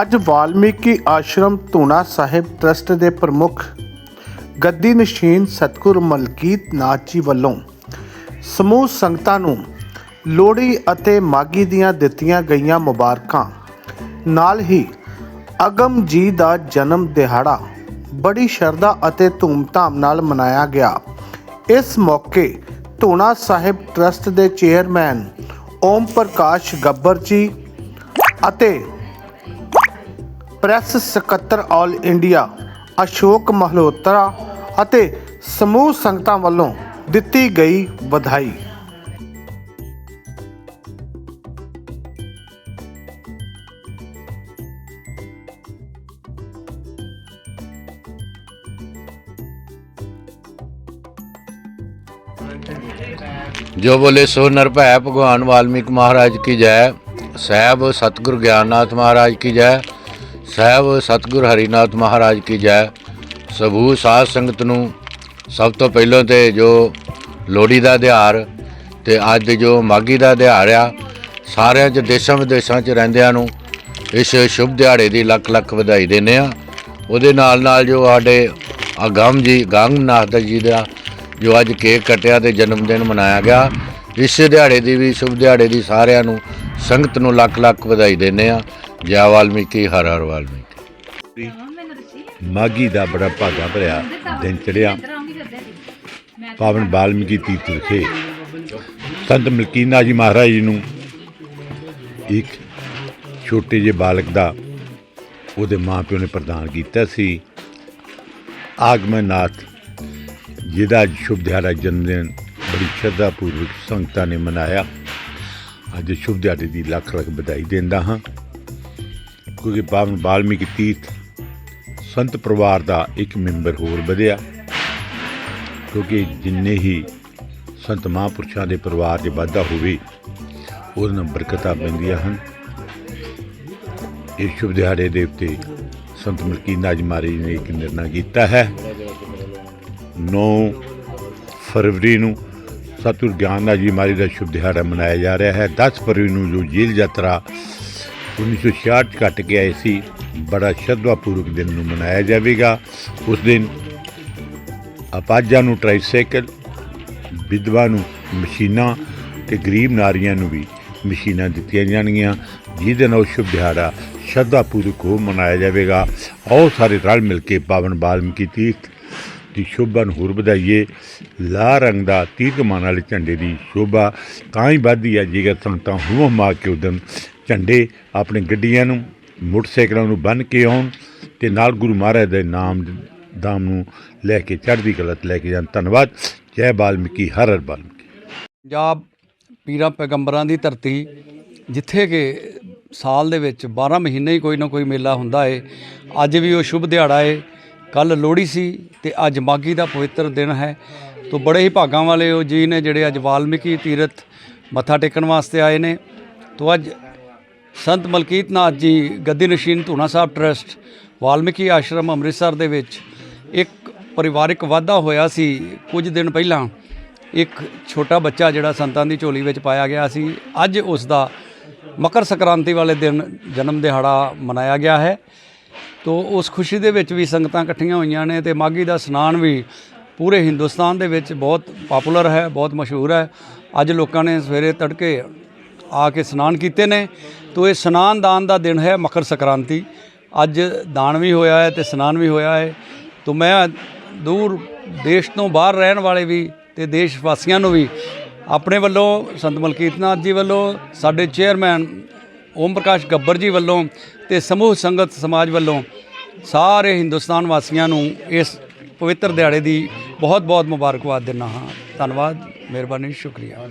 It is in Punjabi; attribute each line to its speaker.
Speaker 1: ਅੱਜ ਵਾਲਮੀਕੀ ਆਸ਼ਰਮ ਧੂਣਾ ਸਾਹਿਬ ਟਰਸਟ ਦੇ ਪ੍ਰਮੁੱਖ ਗੱਦੀ ਨਸ਼ੀਨ ਸਤਗੁਰ ਮਲਕੀਤ ਨਾਥ ਜੀ ਵੱਲੋਂ ਸਮੂਹ ਸੰਗਤਾਂ ਨੂੰ ਲੋਹੜੀ ਅਤੇ ਮਾਗੀ ਦੀਆਂ ਦਿੱਤੀਆਂ ਗਈਆਂ ਮੁਬਾਰਕਾਂ। ਨਾਲ ਹੀ ਅਗਮ ਜੀ ਦਾ ਜਨਮ ਦਿਹਾੜਾ ਬੜੀ ਸ਼ਰਧਾ ਅਤੇ ਧੂਮਧਾਮ ਨਾਲ ਮਨਾਇਆ ਗਿਆ। ਇਸ ਮੌਕੇ ਧੂਣਾ ਸਾਹਿਬ ਟਰਸਟ ਦੇ ਚੇਅਰਮੈਨ ਓਮ ਪ੍ਰਕਾਸ਼ ਗੱਬਰ ਜੀ ਅਤੇ ਪ੍ਰੈਸ ਸਕੱਤਰ ਆਲ ਇੰਡੀਆ ਅਸ਼ੋਕ ਮਹਲੋਤਰਾ ਅਤੇ ਸਮੂਹ ਸੰਗਤਾਂ ਵੱਲੋਂ ਦਿੱਤੀ ਗਈ ਵਧਾਈ।
Speaker 2: ਜੋ ਬੋਲੇ ਸੋ ਨਿਰਭੈ ਭਗਵਾਨ ਵਾਲਮੀਕ ਮਹਾਰਾਜ ਕੀ ਜੈ। ਸਹਿਬ ਸਤਿਗੁਰ ਗਿਆਨਨਾਥ ਮਹਾਰਾਜ ਕੀ ਜੈ। ਸਹਿਬ ਸਤਿਗੁਰ ਹਰੀਨਾਥ ਮਹਾਰਾਜ ਕੀ ਜੈ। ਸਭੂ ਸਾਧ ਸੰਗਤ ਨੂੰ ਸਭ ਤੋਂ ਪਹਿਲਾਂ ਤੇ ਜੋ ਲੋਹੜੀ ਦਾ ਦਿਹਾੜ ਤੇ ਅੱਜ ਜੋ ਮਾਗੀ ਦਾ ਦਿਹਾੜ ਆ, ਸਾਰਿਆਂ ਚ ਦੇਸ਼ਾਂ ਵਿਦੇਸ਼ਾਂ ਚ ਰਹਿੰਦਿਆਂ ਨੂੰ ਇਸ ਸ਼ੁਭ ਦਿਹਾੜੇ ਦੀ ਲੱਖ ਲੱਖ ਵਧਾਈ ਦਿੰਦੇ ਆ ਉਹਦੇ ਨਾਲ ਨਾਲ ਜੋ ਸਾਡੇ ਅਗਮ ਜੀ, ਗੰਗਨਾਥ ਜੀ ਦਾ ਜੋ ਅੱਜ ਕੇਕ ਕਟਿਆ ਤੇ ਜਨਮ ਦਿਨ ਮਨਾਇਆ ਗਿਆ, ਇਸ ਦਿਹਾੜੇ ਦੀ ਵੀ, ਸ਼ੁਭ ਦਿਹਾੜੇ ਦੀ ਸਾਰਿਆਂ ਨੂੰ ਸੰਗਤ ਨੂੰ ਲੱਖ ਲੱਖ ਵਧਾਈ ਦਿੰਦੇ ਆ ਜੈ ਵਾਲਮੀਕੀ, ਹਰ ਹਰ ਵਾਲਮੀਕੀ।
Speaker 3: ਮਾਗੀ ਦਾ ਬੜਾ ਭਾਗਾ ਭਰਿਆ ਦਿਨ ਚੜਿਆ। ਪਾਵਨ ਵਾਲਮੀਕੀ ਤੀਰਥ ਵਿਖੇ ਸੰਤ ਮਲਕੀਨਾ ਜੀ ਮਹਾਰਾਜ ਜੀ ਨੂੰ ਇੱਕ ਛੋਟੇ ਜਿਹੇ ਬਾਲਕ ਦਾ ਉਹਦੇ ਮਾਪਿਓ ਨੇ ਪ੍ਰਦਾਨ ਕੀਤਾ ਸੀ। ਆਗਮਨ ਨਾਥ ਜਿਹਦਾ ਅੱਜ ਸ਼ੁਭ ਦਿਹਾੜਾ ਜਨਮਦਿਨ ਬੜੀ ਸ਼ਰਧਾ ਪੂਰਵਕ ਸੰਗਤਾਂ ਨੇ ਮਨਾਇਆ। ਅੱਜ ਸ਼ੁਭ ਦਿਹਾੜੇ ਦੀ ਲੱਖ ਲੱਖ ਵਧਾਈ ਦਿੰਦਾ ਹਾਂ। ਕਿਉਂਕਿ ਪਾਵਨ ਬਾਲਮੀਕੀ ਤੀਰਥ ਸੰਤ ਪਰਿਵਾਰ ਦਾ ਇੱਕ ਮੈਂਬਰ ਹੋਰ ਵਧਿਆ। ਕਿਉਂਕਿ ਜਿੰਨੇ ਹੀ ਸੰਤ ਮਹਾਂਪੁਰਸ਼ਾਂ ਦੇ ਪਰਿਵਾਰ 'ਚ ਵਾਧਾ ਹੋਵੇ ਉਹਦੇ ਨਾਲ ਬਰਕਤਾਂ ਪੈਂਦੀਆਂ ਹਨ। ਇਹ ਸ਼ੁਭ ਦਿਹਾੜੇ ਦੇ ਉੱਤੇ ਸੰਤ ਮਲਕੀਨਾ ਜੀ ਮਹਾਰਾਜ ਨੇ ਇੱਕ ਨਿਰਣਾ ਕੀਤਾ ਹੈ। 9 ਫਰਵਰੀ ਨੂੰ ਸਤਿਗੁਰ ਗਿਆਨਦਾਸ ਜੀ ਮਹਾਰਾਜ ਦਾ ਸ਼ੁਭ ਦਿਹਾੜਾ ਮਨਾਇਆ ਜਾ ਰਿਹਾ ਹੈ। 10 ਫਰਵਰੀ ਨੂੰ ਜੋ ਜੇਲ੍ਹ ਯਾਤਰਾ 1966 ਚ ਕੱਟ ਕੇ ਆਏ ਸੀ, ਬੜਾ ਸ਼ਰਧਾਪੂਰਵਕ ਦਿਨ ਨੂੰ ਮਨਾਇਆ ਜਾਵੇਗਾ। ਉਸ ਦਿਨ ਅਪਾਜਾਂ ਨੂੰ ਟ੍ਰਾਈਸਾਈਕਲ ਵਿਧਵਾ ਨੂੰ ਮਸ਼ੀਨਾਂ ਤੇ ਗਰੀਬ ਨਾਰੀਆਂ ਨੂੰ ਵੀ ਮਸ਼ੀਨਾਂ ਦਿੱਤੀਆਂ ਜਾਣਗੀਆਂ, ਜਿਹਦੇ ਨਾਲ ਉਹ ਸ਼ੁਭ ਦਿਹਾੜਾ ਸ਼ਰਧਾਪੂਰਵਕ ਹੋ ਮਨਾਇਆ ਜਾਵੇਗਾ। ਆਓ ਸਾਰੇ ਰਲ ਮਿਲ ਕੇ ਪਾਵਨ ਬਾਲਮੀਕੀ ਤੀਰਥ ਦੀ ਸ਼ੋਭਾ ਨੂੰ ਹੋਰ ਵਧਾਈਏ। ਲਾ ਰੰਗ ਦਾ ਤੀਰਥਮਾਨ ਵਾਲੇ ਝੰਡੇ ਦੀ ਸ਼ੋਭਾ ਤਾਂ ਹੀ ਵੱਧਦੀ ਹੈ, ਜੇਕਰ ਸੰਗਤਾਂ ਹੁਮ ਮਾ ਕੇ ਉਦਮ ਝੰਡੇ ਆਪਣੇ ਗੱਡੀਆਂ ਨੂੰ, ਮੋਟਰਸਾਈਕਲਾਂ ਨੂੰ ਬੰਨ ਕੇ ਆਉਣ ਤੇ ਨਾਲ ਗੁਰੂ ਮਹਾਰਾਜ ਦੇ ਨਾਮ ਦਾਮ ਨੂੰ ਲੈ ਕੇ ਚੜ੍ਹਦੀ ਕਲਾ ਲੈ ਕੇ ਜਾਣ। ਧੰਨਵਾਦ। ਜੈ ਬਾਲਮੀਕੀ, ਹਰ ਹਰ ਬਾਲਮੀਕੀ।
Speaker 4: ਪੰਜਾਬ ਪੀਰਾਂ ਪੈਗੰਬਰਾਂ ਦੀ ਧਰਤੀ, ਜਿੱਥੇ ਕਿ ਸਾਲ ਦੇ ਵਿੱਚ 12 ਮਹੀਨੇ ਹੀ ਕੋਈ ਨਾ ਕੋਈ ਮੇਲਾ ਹੁੰਦਾ ਏ, ਅੱਜ ਵੀ ਉਹ ਸ਼ੁਭ ਦਿਹਾੜਾ ਏ। ਕੱਲ ਲੋਹੜੀ ਸੀ ਤੇ ਅੱਜ ਮਾਗੀ ਦਾ ਪਵਿੱਤਰ ਦਿਨ ਹੈ। ਤੋਂ ਬੜੇ ਹੀ ਭਾਗਾਂ ਵਾਲੇ ਉਹ ਜੀ ਨੇ ਜਿਹੜੇ ਅੱਜ ਵਾਲਮੀਕੀ ਤੀਰਥ ਮੱਥਾ ਟੇਕਣ ਵਾਸਤੇ ਆਏ ਨੇ। ਤੋਂ ਅੱਜ ਸੰਤ ਮਲਕੀਤ ਨਾਥ ਜੀ, ਗੱਦੀ ਨਸ਼ੀਨ ਧੂਣਾ ਸਾਹਿਬ ਟਰਸਟ, ਵਾਲਮੀਕੀ ਆਸ਼ਰਮ ਅੰਮ੍ਰਿਤਸਰ ਦੇ ਵਿੱਚ ਇੱਕ ਪਰਿਵਾਰਿਕ ਵਾਧਾ ਹੋਇਆ ਸੀ ਕੁਝ ਦਿਨ ਪਹਿਲਾਂ। ਇੱਕ ਛੋਟਾ ਬੱਚਾ ਜਿਹੜਾ ਸੰਤਾਂ ਦੀ ਝੋਲੀ ਵਿੱਚ ਪਾਇਆ ਗਿਆ ਸੀ। ਅੱਜ ਉਸ ਦਾ ਮਕਰ ਸੰਕ੍ਰਾਂਤੀ ਵਾਲੇ ਦਿਨ ਜਨਮ ਦਿਹਾੜਾ ਮਨਾਇਆ ਗਿਆ ਹੈ। ਤੋ ਉਸ ਖੁਸ਼ੀ ਦੇ ਵਿੱਚ ਵੀ ਸੰਗਤਾਂ ਇਕੱਠੀਆਂ ਹੋਈਆਂ ਨੇ ਤੇ ਮਾਗੀ ਦਾ ਸਨਾਨ ਵੀ ਪੂਰੇ ਹਿੰਦੁਸਤਾਨ ਦੇ ਵਿੱਚ ਬਹੁਤ ਪਪੂਲਰ ਹੈ, ਬਹੁਤ ਮਸ਼ਹੂਰ ਹੈ। ਅੱਜ ਲੋਕਾਂ ਨੇ ਸਵੇਰੇ ਤੜਕੇ ਆ ਕੇ ਸਨਾਨ ਕੀਤੇ ਨੇ। ਤੋਂ ਇਹ ਸਨਾਨ ਦਾਨ ਦਾ ਦਿਨ ਹੈ ਮਕਰ ਸੰਕ੍ਰਾਂਤੀ। ਅੱਜ ਦਾਨ ਵੀ ਹੋਇਆ ਹੈ ਤੇ ਸਨਾਨ ਵੀ ਹੋਇਆ ਹੈ। ਤੋਂ ਮੈਂ ਦੂਰ ਦੇਸ਼ ਤੋਂ ਬਾਹਰ ਰਹਿਣ ਵਾਲੇ ਵੀ ਤੇ ਦੇਸ਼ ਵਾਸੀਆਂ ਨੂੰ ਵੀ ਆਪਣੇ ਵੱਲੋਂ, ਸੰਤ ਮਲਕੀਤ ਨਾਥ ਜੀ ਵੱਲੋਂ, ਸਾਡੇ ਚੇਅਰਮੈਨ ਓਮ ਪ੍ਰਕਾਸ਼ ਗੱਬਰ ਜੀ ਵੱਲੋਂ ਤੇ ਸਮੂਹ ਸੰਗਤ ਸਮਾਜ ਵੱਲੋਂ ਸਾਰੇ ਹਿੰਦੁਸਤਾਨ ਵਾਸੀਆਂ ਨੂੰ ਇਸ ਪਵਿੱਤਰ ਦਿਹਾੜੇ ਦੀ ਬਹੁਤ ਬਹੁਤ ਮੁਬਾਰਕਬਾਦ ਦਿੰਦਾ ਹਾਂ। ਧੰਨਵਾਦ, ਮਿਹਰਬਾਨੀ, ਸ਼ੁਕਰੀਆ।